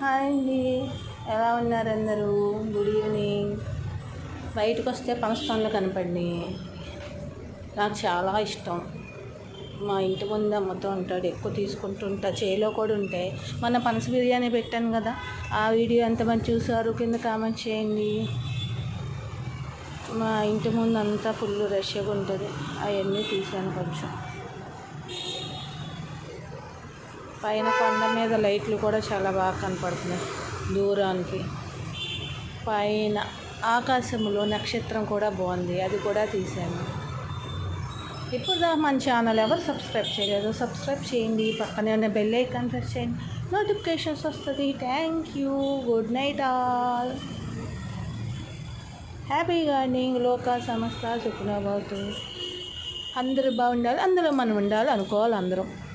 Hi అండి. ఎలా ఉన్నారు అందరూ? Good evening. బయటకు వస్తే పనస కనపడి నాకు చాలా ఇష్టం. మా ఇంటి ముందు అమ్ముతూ ఉంటాడు. ఎక్కువ తీసుకుంటుంటా చేలో కూడా ఉంటాయి మొన్న పనస బిర్యానీ పెట్టాను కదా. ఆ వీడియో ఎంతమంది చూసారు? కింద కామెంట్ చేయండి. మా ఇంటి ముందు అంతా ఫుల్ రష్గా ఉంటుంది. అవన్నీ తీసాను కొంచెం. పైన కొండ మీద లైట్లు కూడా చాలా బాగా కనపడుతున్నాయి దూరానికి. పైన ఆకాశంలో నక్షత్రం కూడా బాగుంది. అది కూడా తీసాను ఇప్పుడు దాకా మన ఛానల్ ఎవరు సబ్స్క్రైబ్ చేయలేదు సబ్స్క్రైబ్ చేయండి. పక్కనే ఉన్న బెల్ ఐకాన్ ప్రెస్ చేయండి. నోటిఫికేషన్స్ వస్తుంది. Thank you. Good night all. Happy gardening. లోక సంస్థ సుఖనభవతు అందరూ బాగుండాలి. అందరూ మనం ఉండాలి అనుకోవాలి అందరం.